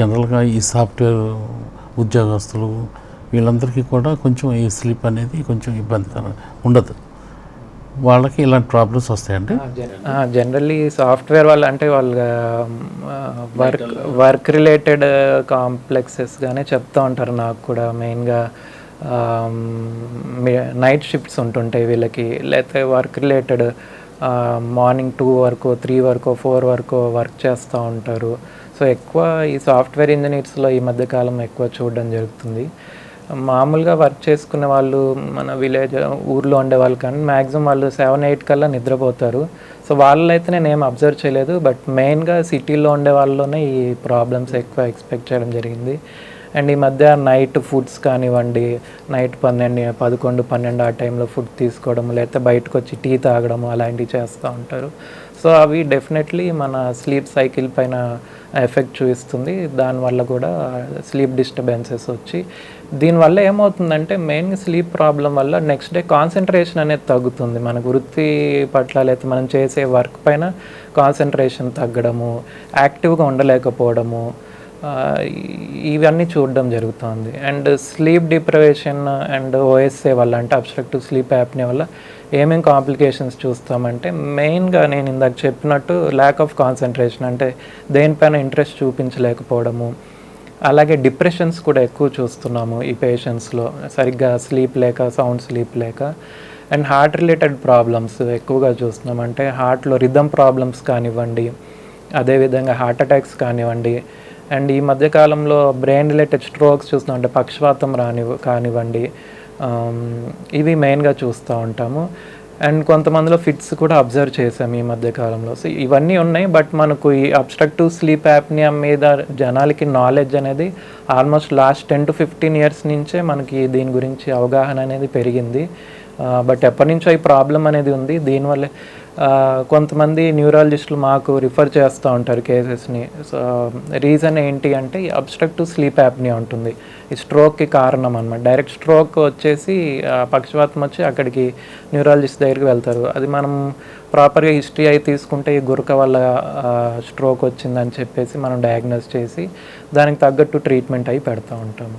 జనరల్గా ఈ సాఫ్ట్వేర్ ఉద్యోగస్తులు వీళ్ళందరికీ కూడా కొంచెం ఈ స్లీప్ అనేది కొంచెం ఇబ్బంది ఉండదు. వాళ్ళకి ఇలాంటి ప్రాబ్లమ్స్ వస్తాయండి? జనరల్లీ సాఫ్ట్వేర్ వాళ్ళు అంటే వాళ్ళ వర్క్ వర్క్ రిలేటెడ్ కాంప్లెక్సెస్గానే చెప్తూ ఉంటారు నాకు కూడా మెయిన్గా. నైట్ షిఫ్ట్స్ ఉంటుంటాయి వీళ్ళకి. లేకపోతే వర్క్ రిలేటెడ్ మార్నింగ్ టూ వరకు త్రీ వరకు ఫోర్ వరకు వర్క్ చేస్తూ ఉంటారు. సో ఎక్కువ ఈ సాఫ్ట్వేర్ ఇంజనీర్స్లో ఈ మధ్యకాలం ఎక్కువ చూడడం జరుగుతుంది. మామూలుగా వర్క్ చేసుకునే వాళ్ళు మన విలేజ్ ఊర్లో ఉండే వాళ్ళు కానీ మ్యాక్సిమం వాళ్ళు సెవెన్ ఎయిట్ కల్లా నిద్రపోతారు. సో వాళ్ళైతే నేను ఏం అబ్జర్వ్ చేయలేదు. బట్ మెయిన్గా సిటీలో ఉండే వాళ్ళలోనే ఈ ప్రాబ్లమ్స్ ఎక్కువ ఎక్స్పెక్ట్ చేయడం జరిగింది. అండ్ ఈ మధ్య నైట్ ఫుడ్స్ కానివ్వండి నైట్ పన్నెండు పదకొండు పన్నెండు ఆ టైంలో ఫుడ్ తీసుకోవడం లేకపోతే బయటకు వచ్చి టీ తాగడం అలాంటివి చేస్తూ ఉంటారు. సో అవి డెఫినెట్లీ మన స్లీప్ సైకిల్ పైన ఎఫెక్ట్ చూపిస్తుంది. దానివల్ల కూడా స్లీప్ డిస్టర్బెన్సెస్ వచ్చి దీనివల్ల ఏమవుతుందంటే మెయిన్గా స్లీప్ ప్రాబ్లం వల్ల నెక్స్ట్ డే కాన్సన్ట్రేషన్ అనేది తగ్గుతుంది. మనకు వృత్తి పట్ల లేకపోతే మనం చేసే వర్క్ పైన కాన్సన్ట్రేషన్ తగ్గడము యాక్టివ్గా ఉండలేకపోవడము ఇవన్నీ చూడడం జరుగుతుంది. And sleep deprivation and OSA వల్ల అంటే అబ్స్ట్రక్టివ్ స్లీప్ యాప్ని వల్ల ఏమేం కాంప్లికేషన్స్ చూస్తామంటే మెయిన్గా నేను ఇందాక చెప్పినట్టు ల్యాక్ ఆఫ్ కాన్సన్ట్రేషన్ అంటే దేనిపైన ఇంట్రెస్ట్ చూపించలేకపోవడము. అలాగే డిప్రెషన్స్ కూడా ఎక్కువ చూస్తున్నాము ఈ పేషెంట్స్లో సరిగ్గా స్లీప్ లేక సౌండ్ స్లీప్ లేక. అండ్ హార్ట్ రిలేటెడ్ ప్రాబ్లమ్స్ ఎక్కువగా చూస్తున్నాం. అంటే హార్ట్లో రిథమ్ ప్రాబ్లమ్స్ కానివ్వండి అదేవిధంగా హార్ట్ అటాక్స్ కానివ్వండి అండ్ ఈ మధ్యకాలంలో బ్రెయిన్ రిలేటెడ్ స్ట్రోక్స్ చూస్తున్నాం. అంటే పక్షవాతం రాని కానివ్వండి. Um, ఇవి మెయిన్గా చూస్తూ ఉంటాము. అండ్ కొంతమందిలో ఫిట్స్ కూడా అబ్జర్వ్ చేసాము ఈ మధ్యకాలంలో. సో ఇవన్నీ ఉన్నాయి. బట్ మనకు ఈ అబ్స్ట్రక్టివ్ స్లీప్ యాప్నియా మీద జనాలకి నాలెడ్జ్ అనేది almost last ten to fifteen years నుంచే మనకి దీని గురించి అవగాహన అనేది పెరిగింది. Uh, బట్ ఎప్పటి నుంచో ఈ ప్రాబ్లం అనేది ఉంది. దీనివల్ల కొంతమంది న్యూరాలజిస్టులు మాకు రిఫర్ చేస్తూ ఉంటారు కేసెస్ని. సో రీజన్ ఏంటి అంటే అబ్స్ట్రక్టివ్ స్లీప్ యాప్ని ఉంటుంది. ఈ స్ట్రోక్కి కారణం అనమాట డైరెక్ట్ స్ట్రోక్ వచ్చేసి పక్షవాతం వచ్చి అక్కడికి న్యూరాలజిస్ట్ దగ్గరికి వెళ్తారు. అది మనం ప్రాపర్గా హిస్టరీ అయి తీసుకుంటే ఈ గురక వల్ల స్ట్రోక్ వచ్చిందని చెప్పేసి మనం డయాగ్నోస్ చేసి దానికి తగ్గట్టు ట్రీట్మెంట్ అయి పెడతా ఉంటాము.